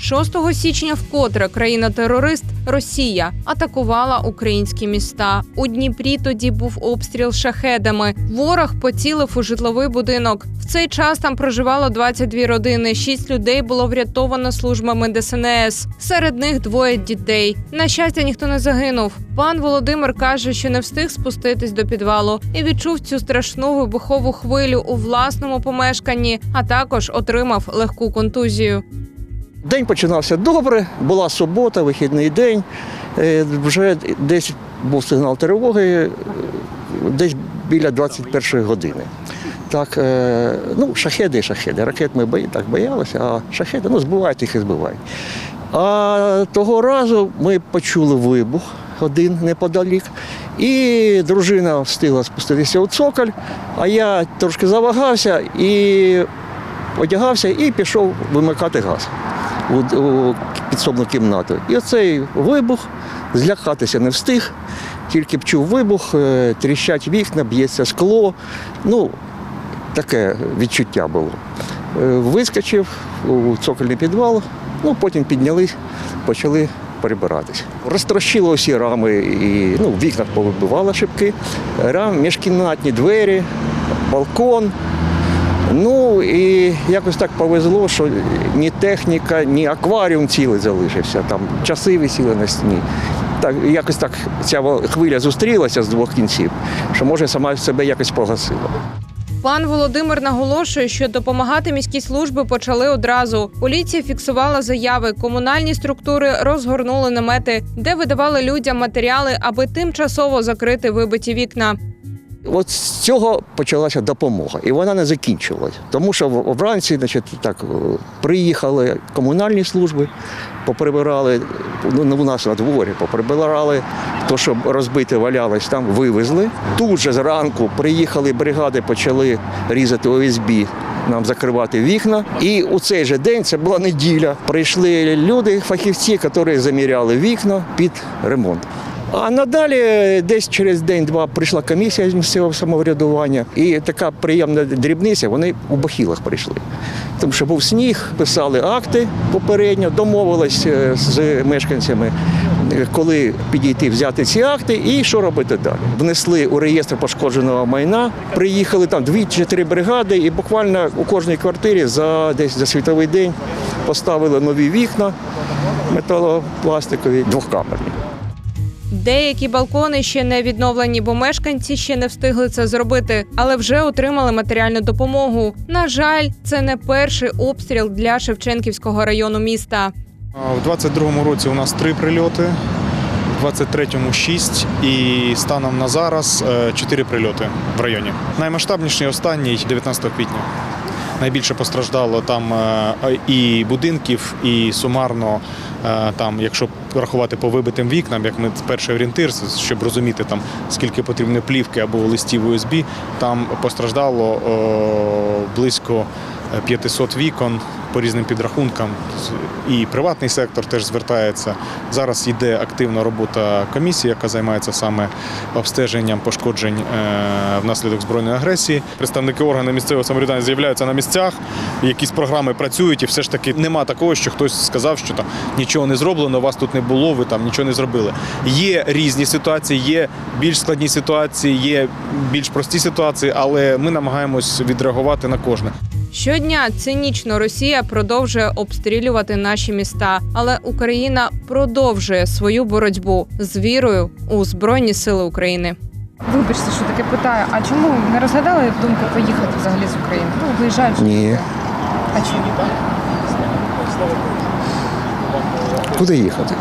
6 січня вкотре країна-терорист Росія атакувала українські міста. У Дніпрі тоді був обстріл шахедами. Ворог поцілив у житловий будинок. В цей час там проживало 22 родини. Шість людей було врятовано службами ДСНС. Серед них двоє дітей. На щастя, ніхто не загинув. Пан Володимир каже, що не встиг спуститись до підвалу і відчув цю страшну вибухову хвилю у власному помешканні, а також отримав легку контузію. День починався добре, була субота, вихідний день. Е, Вже десь був сигнал тривоги, е, десь біля 21 години. Так, е, ну, шахеди і шахеди. Ракет ми так боялися, а шахеди ну, збивають їх і збивають. А того разу ми почули вибух один неподалік, і дружина встигла спуститися у цоколь, а я трошки завагався і одягався і пішов вимикати газ у, у підсобну кімнату. І оцей вибух злякатися не встиг, тільки б чув вибух, е, тріщать вікна, б'ється скло. Ну, таке відчуття було. Е, Вискочив у цокольний підвал, ну потім піднялись, почали прибиратись. Розтрощило всі рами і ну, в вікнах повибивало шибки, рам, міжкімнатні двері, балкон. Ну і якось так повезло, що ні техніка, ні акваріум цілий залишився. Там часи висіли на стіні. Так, якось так ця хвиля зустрілася з двох кінців, що може сама себе якось погасила. Пан Володимир наголошує, що допомагати міські служби почали одразу. Поліція фіксувала заяви, комунальні структури розгорнули намети, де видавали людям матеріали, аби тимчасово закрити вибиті вікна. От з цього почалася допомога, і вона не закінчилась. Тому що вранці, значить, так е, приїхали комунальні служби, поприбирали ну, у нас на дворі, поприбирали то, що розбите валялось, там вивезли. Тут же зранку приїхали бригади, почали різати ОСБ. Нам закривати вікна. І у цей же день, це була неділя, прийшли люди, фахівці, які заміряли вікна під ремонт. А надалі десь через день-два прийшла комісія з місцевого самоврядування, і така приємна дрібниця, вони у бахілах прийшли. Тому що був сніг, писали акти попередньо, домовились е, з мешканцями, е, коли підійти взяти ці акти і що робити далі. Внесли у реєстр пошкодженого майна, приїхали там дві чи три бригади, і буквально у кожній квартирі за десь за світовий день поставили нові вікна металопластикові, двохкамерні. Деякі балкони ще не відновлені, бо мешканці ще не встигли це зробити, але вже отримали матеріальну допомогу. На жаль, це не перший обстріл для Шевченківського району міста. В 22-му році у нас три прильоти, в 23-му шість і станом на зараз е, чотири прильоти в районі. Наймасштабніший останній 19 квітня. Найбільше постраждало там е, і будинків, і сумарно е, там, якщо рахувати по вибитим вікнам, як ми перший орієнтир, щоб розуміти там скільки потрібно плівки або листів УСБ, там постраждало близько 500 вікон по різним підрахункам. І приватний сектор теж звертається. Зараз йде активна робота комісії, яка займається саме обстеженням пошкоджень е, внаслідок збройної агресії. Представники органів місцевого самоврядування з'являються на місцях, якісь програми працюють, і все ж таки нема такого, що хтось сказав, що там нічого не зроблено, вас тут не було, ви там нічого не зробили. Є різні ситуації, є більш складні ситуації, є більш прості ситуації, але ми намагаємось відреагувати на кожне. Щодня цинічно Росія продовжує обстрілювати наші міста, але Україна продовжує свою боротьбу з вірою у збройні сили України. Вибачте, що таке питаю. А чому не розглядали думку поїхати взагалі з України? Ну, виїжджають. Ні. А чому? Куди їхати?